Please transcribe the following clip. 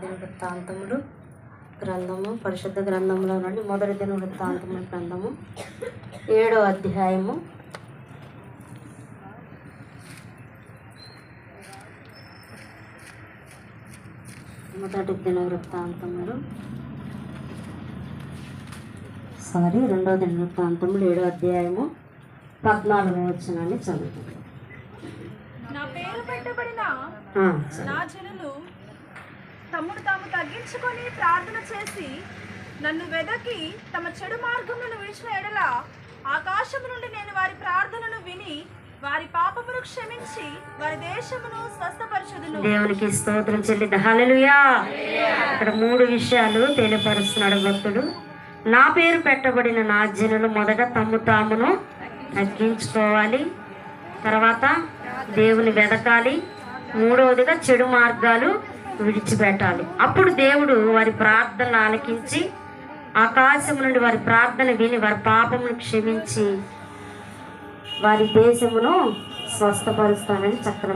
దిన వృత్తాంతములు గ్రంథము పరిశుద్ధ గ్రంథంలో నుండి మొదటి దిన వృత్తాంతముల గ్రంథము ఏడో అధ్యాయము. మొదటి దిన వృత్తాంతములు సారీ రెండో దిన వృత్తాంతములు ఏడో అధ్యాయము పద్నాలుగో వచ్చినాన్ని చదువుతుంది నా పేరు పెట్టబడిన? ఆ, సరే. నా జనులు తమ్ముడు తాము తగ్గించుకొని ప్రార్థన చేసి నన్ను వెదకి తమ చెడు మార్గములను విడిచిన ఎడల ఆకాశము నుండి నేను వారి ప్రార్థనను విని వారి పాపమును క్షమించి వారి దేశమును స్వస్థపరచుదును. దేవునికి స్తోత్రం చెల్లిద్ద. హలలుయా ఇక్కడ మూడు విషయాలు తెలియపరుస్తున్నాడు భక్తుడు. నా పేరు పెట్టబడిన నా జనులు మొదట తమ్ము తామును తగ్గించుకోవాలి. తర్వాత దేవుని వెదకాలి. మూడవదిగా చెడు మార్గాలు విడిచిపెట్టాలి అప్పుడు దేవుడు వారి ప్రార్థనలు ఆలకించి ఆకాశం నుండి వారి ప్రార్థన విని వారి పాపమును క్షమించి వారి దేశమును స్వస్థపరుస్తానని చక్రం